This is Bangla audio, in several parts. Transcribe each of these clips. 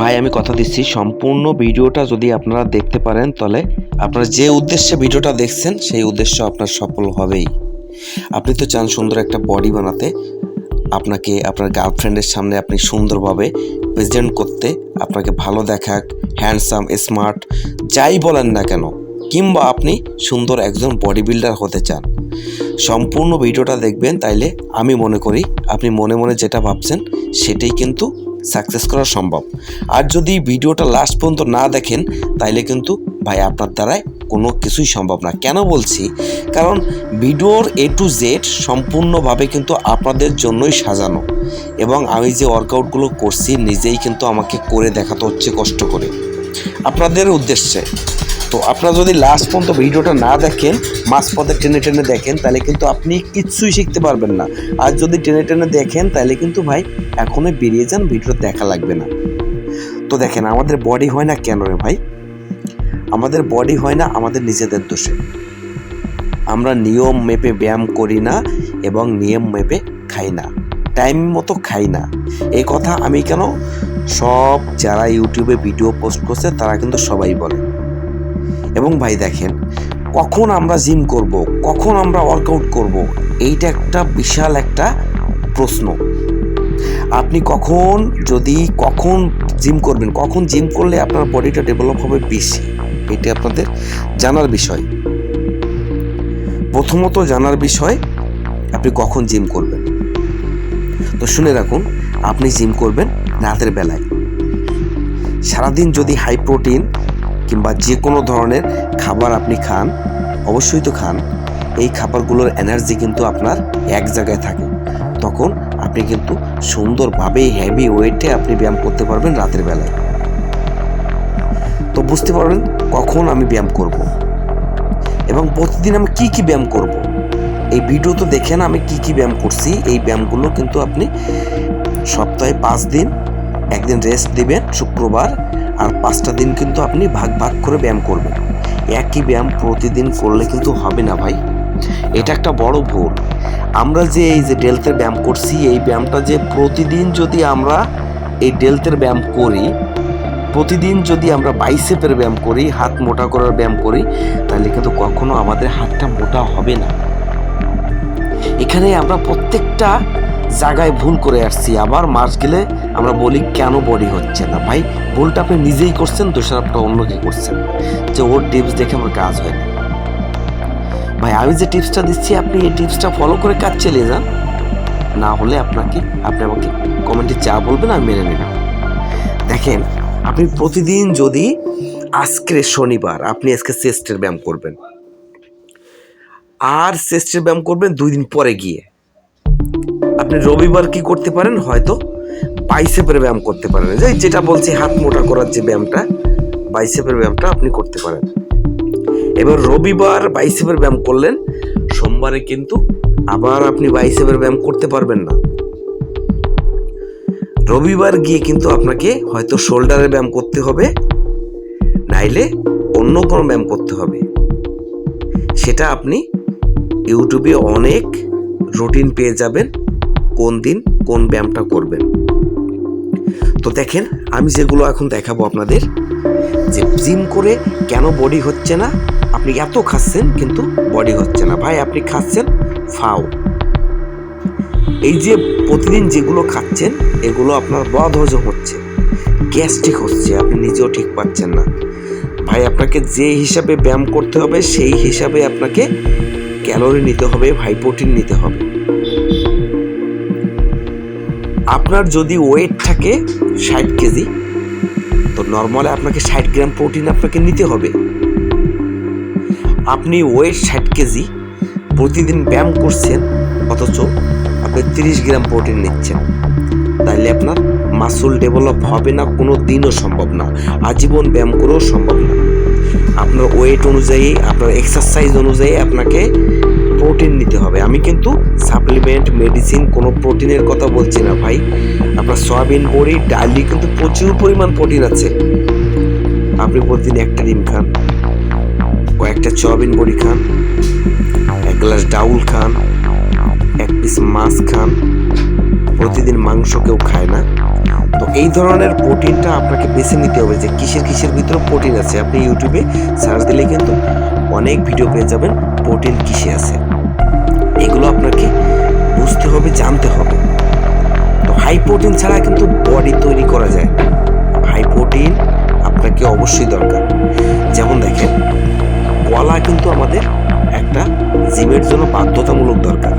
ভাই, আমি কথা দিচ্ছি। সম্পূর্ণ ভিডিওটা যদি আপনারা দেখতে পারেন, তাহলে আপনারা যে উদ্দেশ্যে ভিডিওটা দেখছেন, সেই উদ্দেশ্য আপনার সফল হবেই। আপনি তো চান সুন্দর একটা বডি বানাতে। আপনাকে, আপনার গার্লফ্রেন্ডের সামনে আপনি সুন্দরভাবে প্রেজেন্ট করতে, আপনাকে ভালো দেখাক হ্যান্ডসাম স্মার্ট যাই বলেন না কেন। কিংবা আপনি সুন্দর একজন বডি বিল্ডার হতে চান। সম্পূর্ণ ভিডিওটা দেখবেন, তাইলে আমি মনে করি, আপনি মনে মনে যেটা ভাবছেন, সেটাই কিন্তু সাকসেস করা সম্ভব। আর যদি ভিডিওটা লাস্ট পর্যন্ত না দেখেন, তাইলে কিন্তু ভাই আপনার দ্বারায় কোনো কিছুই সম্ভব না। কেন বলছি? কারণ ভিডিওর এ টু জেড সম্পূর্ণভাবে কিন্তু আপনাদের জন্যই সাজানো। এবং আমি যে ওয়ার্কআউটগুলো করছি, নিজেই কিন্তু আমাকে করে দেখাতে হচ্ছে কষ্ট করে। আপনাদের উদ্দেশ্যে তো আপনারা যদি লাস্ট পর্যন্ত ভিডিওটা না দেখেন মাঝপথে টেনে টেনে দেখেন, তাহলে কিন্তু আপনি কিচ্ছুই শিখতে পারবেন না। আর যদি টেনে টেনে দেখেন, তাহলে কিন্তু ভাই এখনই বেরিয়ে যান ভিডিও দেখা লাগবে না। তো দেখেন, আমাদের বডি হয় না কেন রে ভাই? আমাদের বডি হয় না আমাদের নিজেদের দোষে। আমরা নিয়ম মেপে ব্যায়াম করি না এবং নিয়ম মেপে খাই না। টাইম মতো খাই না। এই কথা আমি কেন? সব যারা ইউটিউবে ভিডিও পোস্ট করছে, তারা কিন্তু সবাই বলে। এবং ভাই দেখেন, কখন আমরা জিম করব, কখন আমরা ওয়ার্কআউট করব, এইটা একটা বিশাল একটা প্রশ্ন। আপনি কখন, যদি কখন জিম করবেন, কখন জিম করলে আপনার বডিটা ডেভেলপ হবে বেশি, এটা আপনাদের জানার বিষয়। প্রথমত জানার বিষয়, আপনি কখন জিম করবেন? তো শুনে রাখুন, আপনি জিম করবেন রাতের বেলায়। সারাদিন যদি হাই প্রোটিন কিংবা যে কোনো ধরনের খাবার আপনি খান, অবশ্যই তো খান, এই খাবারগুলোর এনার্জি কিন্তু আপনার এক জায়গায় থাকে তখন আপনি কিন্তু সুন্দরভাবে হেভি ওয়েটে আপনি ব্যায়াম করতে পারবেন রাতের বেলায় তো বুঝতে পারবেন কখন আমি ব্যায়াম করব। এবং প্রতিদিন আমি কি কি ব্যায়াম করব। এই ভিডিও তো দেখেন আমি কি কি ব্যায়াম করছি, এই ব্যায়ামগুলো কিন্তু আপনি সপ্তাহে পাঁচ দিন একদিন রেস্ট দিবেন শুক্রবার আর পাঁচটা দিন কিন্তু আপনি ভাগ ভাগ করে ব্যায়াম করবেন। একই ব্যায়াম প্রতিদিন করলে কিন্তু হবে না ভাই। এটা একটা বড় ভুল। আমরা যে এই যে ডেলতের ব্যায়াম করছি, এই ব্যায়ামটা যে প্রতিদিন যদি আমরা এই ডেলতের ব্যায়াম করি, প্রতিদিন যদি আমরা বাইসেপের ব্যায়াম করি, হাত মোটা করার ব্যায়াম করি, তাহলে কিন্তু কখনো আমাদের হাতটা মোটা হবে না। এখানে আমরা প্রত্যেকটা জায়গায় ভুল করে আসছি, আবার মাস গেলে আমরা বলি কেন বডি হচ্ছে না? ভাই, ভুলটা আপনি নিজেই করছেন, দোষারোপটা অন্যকে করছেন। যে ওর টিপস দেখে আমার কাজ হয় না। ভাই, আমি যে টিপসটা দিচ্ছি, আপনি এই টিপসটা ফলো করে কাজ চালিয়ে যান। না হলে আপনাকে, আপনি আমাকে কমেন্টে চা বলবেন, আমি মেনে নেব দেখেন, আপনি প্রতিদিন যদি আজকে শনিবার, আপনি আজকে চেস্টের ব্যায়াম করবেন। আর চেস্টের ব্যায়াম করবেন দুই দিন পরে গিয়ে। আপনি রবিবার কি করতে পারেন? হয়তো বাইসেপের ব্যায়াম করতে পারেন। যে যেটা বলছি, হাত মোটা করার যে ব্যায়ামটা, বাইসেপের ব্যায়ামটা আপনি করতে পারেন। এবার রবিবার বাইসেপের ব্যায়াম করলেন, সোমবারে কিন্তু আবার আপনি বাইসেপের ব্যায়াম করতে পারবেন না। রবিবার গিয়ে কিন্তু আপনাকে হয়তো শোল্ডারের ব্যায়াম করতে হবে, নাইলে অন্য কোনো ব্যায়াম করতে হবে। সেটা আপনি ইউটিউবে অনেক রুটিন পেয়ে যাবেন। কোন দিন কোন ব্যায়ামটা করবেন। তো দেখেন, আমি যেগুলো এখন দেখাবো আপনাদের, যে জিম করে কেন বডি হচ্ছে না, আপনি এত খাচ্ছেন কিন্তু বডি হচ্ছে না। ভাই, আপনি খাচ্ছেন, ফাও। এই যে প্রতিদিন যেগুলো খাচ্ছেন, এগুলো আপনার বদ হজম হচ্ছে, গ্যাস্ট্রিক হচ্ছে, আপনি নিজেও ঠিক পাচ্ছেন না। ভাই, আপনাকে যে হিসাবে ব্যায়াম করতে হবে, সেই হিসাবে আপনাকে ক্যালোরি নিতে হবে, ভাই, প্রোটিন নিতে হবে। আপনার যদি ওয়েট থাকে ষাট কেজি, তো নর্মালে আপনাকে ষাট গ্রাম প্রোটিন আপনাকে নিতে হবে। আপনি ওয়েট ষাট কেজি, প্রতিদিন ব্যায়াম করছেন, অথচ আপনি তিরিশ গ্রাম প্রোটিন নিচ্ছেন। তাইলে আপনার মাসুল ডেভেলপ হবে না, কোনো দিনও সম্ভব না, আজীবন ব্যায়াম করেও সম্ভব না। আপনার ওয়েট অনুযায়ী, আপনার এক্সারসাইজ অনুযায়ী আপনাকে প্রোটিন নিতে হবে। আমি কিন্তু সাপ্লিমেন্ট মেডিসিন কোনো প্রোটিনের কথা বলছি না ভাই। আপনার সয়াবিন, বড়ি, ডালি কিন্তু প্রচুর পরিমাণ প্রোটিন আছে। আপনি প্রতিদিন একটা ডিম খান, কয়েকটা সয়াবিন, বড়ি খান, এক গ্লাস ডাউল খান, এক পিস মাছ খান, প্রতিদিন মাংস কেউ খায় না। তো এই ধরনের প্রোটিনটা আপনাকে বেছে নিতে হবে যে কিসের কিসের ভিতরে প্রোটিন আছে। আপনি ইউটিউবে সার্চ দিলে কিন্তু অনেক ভিডিও পেয়ে যাবেন প্রোটিন কিসে আছে। বুঝতে জানতে হবে? তো হাই প্রোটিন ছাড়া কিন্তু বডি তৈরি করা যায়। হাই প্রোটিন আপনাকে অবশ্যই দরকার। যেমন দেখেন কলা কিন্তু আমাদের একটা জিমের জন্য বাধ্যতামূলক দরকার।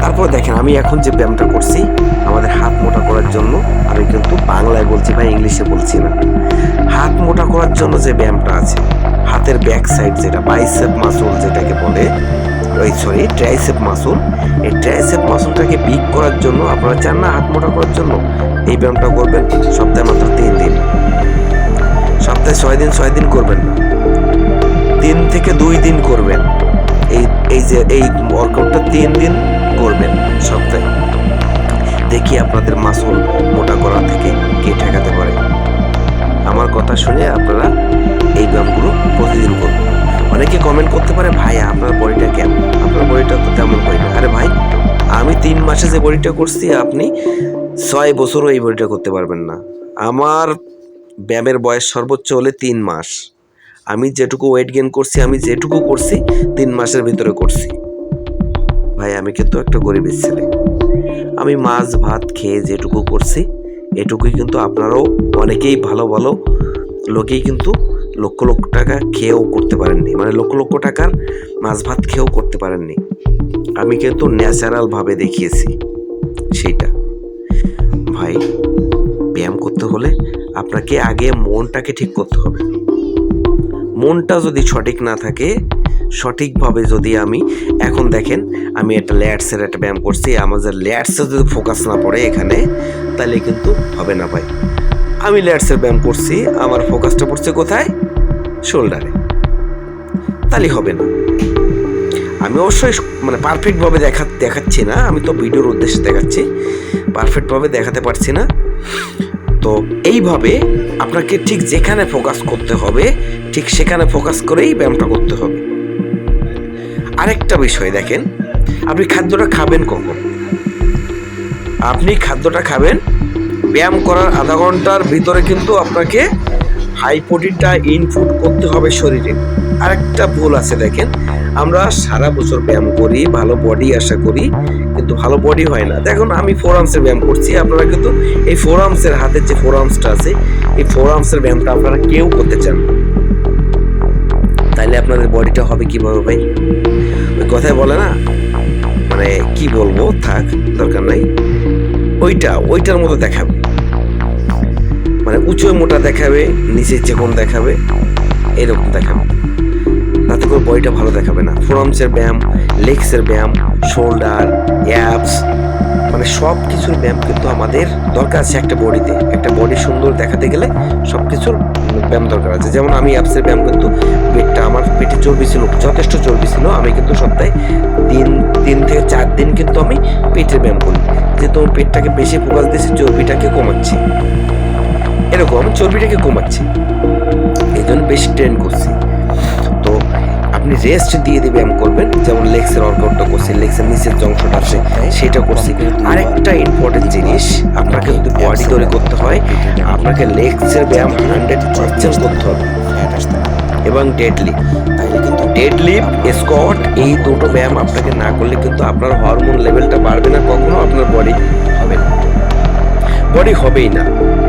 তারপর দেখেন, আমি এখন যে ব্যায়ামটা করছি, আমাদের হাত মোটা করার জন্য, আমি কিন্তু বাংলায় বলছি ভাই ইংলিশে বলছি না। হাত মোটা করার জন্য যে ব্যায়ামটা আছে, হাতের ব্যাক সাইড যেটা বাইসেপ মাসুল যেটাকে বলে সরি ট্রাইসেপ মাসুল এই ট্রাইসেপ মাসুলটাকে বিক করার জন্য, আপনারা চান না হাত মোটা করার জন্য, এই ব্যায়ামটা করবেন সপ্তাহে মাত্র তিন দিন। সপ্তাহে ছয় দিন ছয় দিন করবেন না। তিন থেকে দুই দিন করবেন। এই এই যে, এই ওয়ার্কআউটটা তিন দিন করবেন সপ্তাহে। দেখি আপনাদের মাসুল মোটা করা থেকে কে ঠেকাতে পারে। আমার কথা শুনে আপনারা এই ব্যায়ামগুলো প্রতিদিন করবেন অনেকে কমেন্ট করতে পারে, ভাই, আপনার বডিটা কেমন? আপনার বডিটা তো তেমন হয় না। আরে ভাই, আমি তিন মাসে যে বডিটা করছি, আপনি ছয় বছরও এই বডিটা করতে পারবেন না। আমার ব্যায়ামের বয়স সর্বোচ্চ হলে তিন মাস। আমি যেটুকু ওয়েট গেন করছি, আমি যেটুকু করছি, তিন মাসের ভিতরে করছি। ভাই, আমি কিন্তু একটা গরিবের ছেলে। আমি মাছ, ভাত খেয়ে যেটুকু করছি, এটুকুই কিন্তু আপনারাও অনেকেই ভালো ভালো লোকেই কিন্তু লক্ষ লক্ষ টাকা খেয়েও করতে পারেননি। মানে লক্ষ লক্ষ টাকার মাছ ভাত খেয়েও করতে পারেননি। আমি কিন্তু ন্যাচারালভাবে দেখিয়েছি সেইটা। ভাই, ব্যায়াম করতে হলে আপনাকে আগে মনটাকে ঠিক করতে হবে। মনটা যদি সঠিক না থাকে, সঠিকভাবে যদি আমি, এখন দেখেন আমি একটা ল্যাটসের একটা ব্যায়াম করছি আমাদের ল্যাটসে যদি ফোকাস না পড়ে এখানে, তাহলে কিন্তু হবে না ভাই। আমি ল্যাটসের ব্যায়াম করছি, আমার ফোকাসটা পড়ছে কোথায়? শোল্ডারে। তাহলে হবে না। আমি অবশ্যই মানে পারফেক্টভাবে দেখা দেখাচ্ছি না, আমি তো ভিডিওর উদ্দেশ্যে দেখাচ্ছি। পারফেক্টভাবে দেখাতে পারছি না। তো এইভাবে আপনাকে ঠিক যেখানে ফোকাস করতে হবে, ঠিক সেখানে ফোকাস করেই ব্যায়ামটা করতে হবে। আরেকটা বিষয় দেখেন, আপনি খাদ্যটা খাবেন কখন? আপনি খাদ্যটা খাবেন ব্যায়াম করার আধা ঘণ্টার ভিতরে কিন্তু আপনাকে হাই প্রোটিনটা ইনপুট করতে হবে শরীরে। আরেকটা ভুল আছে দেখেন, আমরা সারা বছর ব্যায়াম করি, ভালো বডি আশা করি, কিন্তু ভালো বডি হয় না। দেখুন, আমি ফোর আর্মসের ব্যায়াম করছি, আপনারা কিন্তু এই ফোর আর্মসের হাতের যে ফোর আর্মসটা আছে, এই ফোর আর্মসের ব্যায়ামটা আপনারা কেউ করতে চান না। তাইলে আপনাদের বডিটা হবে কীভাবে ভাই? ওই কথায় বলে না? মানে কি বলব? থাক, দরকার নাই। ওইটা, ওইটার মতো দেখাবে। মানে উঁচু মোটা দেখাবে নিচে চেকন দেখাবে, এরকম দেখাবে। তাতে করে বডিটা ভালো দেখাবে না। ফোরামসের ব্যায়াম লেগসের ব্যায়াম শোল্ডার অ্যাপস মানে সব কিছুর ব্যায়াম কিন্তু আমাদের দরকার আছে একটা বডিতে। একটা বডি সুন্দর দেখাতে গেলে সব কিছুর ব্যায়াম দরকার আছে। যেমন আমি অ্যাপসের ব্যায়াম কিন্তু পেটটা আমার পেটে চর্বি ছিল, যথেষ্ট চর্বি ছিল। আমি কিন্তু সপ্তাহে তিন তিন থেকে চার দিন কিন্তু আমি পেটের ব্যায়াম করি যেহেতু আমার পেটটাকে বেশি ফোকাস দিয়েছি, চর্বিটাকে কমাচ্ছি। এরকম আমি চর্বিটাকে কমাচ্ছি। এই জন্য বেশি ট্রেন করছি। তো আপনি রেস্ট দিয়ে দিয়ে ব্যায়াম করবেন। যেমন লেগসের ওয়ার্কআউটটা করছি লেগসের নিচের অংশটা আছে তৈরি করতে হয়। আপনাকে লেগসের ব্যায়াম হান্ড্রেড পার্সেন্ট করতে হবে। এবং ডেডলি তাইলে কিন্তু ডেডলিফট স্কট এই দুটো ব্যায়াম আপনাকে না করলে কিন্তু আপনার হরমোন লেভেলটা বাড়বে না, কখনো আপনার বডি হবে না। বডি হবেই না।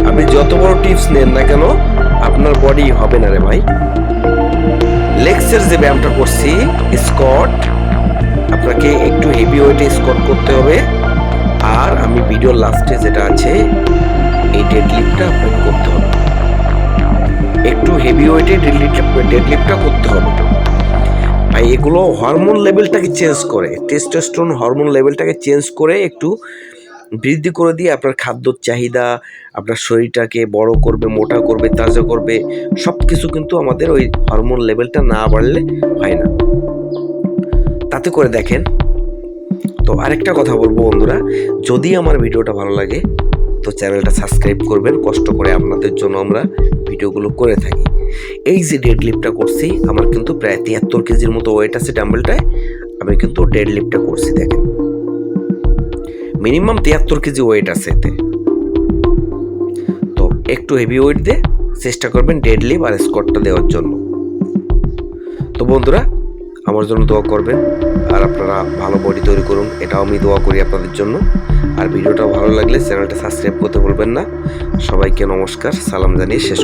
আপনি যত বড় টিপস নেন না কেন, আপনার বডি হবে না রে ভাই। লেগসের যে ব্যায়ামটা করছি স্কট আপনাকে একটু হেভি ওয়েটে স্কট করতে হবে। আর আমি ভিডিও লাস্টে যেটা আছে, এই ডেডলিফটটা আপনাকে করতে হবে। একটু হেভি ওয়েটে ডেডলিফটটা করতে হবে। আর এগুলো হরমোন লেভেলটাকে চেঞ্জ করে টেস্টোস্টেরন হরমোন লেভেলটাকে চেঞ্জ করে একটু বৃদ্ধি করে দিয়ে আপনার খাদ্যর চাহিদা, আপনার শরীরটাকে বড় করবে, মোটা করবে, তাজা করবে সব কিছু কিন্তু আমাদের ওই হরমোন লেভেলটা না বাড়লে হয় না। তাতে করে দেখেন তো আরেকটা কথা বলব বন্ধুরা, যদি আমার ভিডিওটা ভালো লাগে, তো চ্যানেলটা সাবস্ক্রাইব করবেন, কষ্ট করে আপনাদের জন্য আমরা ভিডিওগুলো করে থাকি। এই যে ডেড লিফটটা করছি, আমার কিন্তু প্রায় তিয়াত্তর কেজির মতো ওয়েট আছে ডাম্বেলটায় আমি কিন্তু ডেড লিফটটা করছি, দেখেন। মিনিমাম তিয়াত্তর কেজি ওয়েট আছে এতে। তো একটু হেভি ওয়েট দিয়ে চেষ্টা করবেন ডেডলি আর স্কোয়াডটা দেওয়ার জন্য। তো বন্ধুরা আমার জন্য দোয়া করবেন আর আপনারা ভালো বডি তৈরি করুন, এটাও আমি দোয়া করি আপনাদের জন্য। আর ভিডিওটা ভালো লাগলে চ্যানেলটা সাবস্ক্রাইব করতে ভুলবেন না। সবাইকে নমস্কার, সালাম জানিয়ে শেষ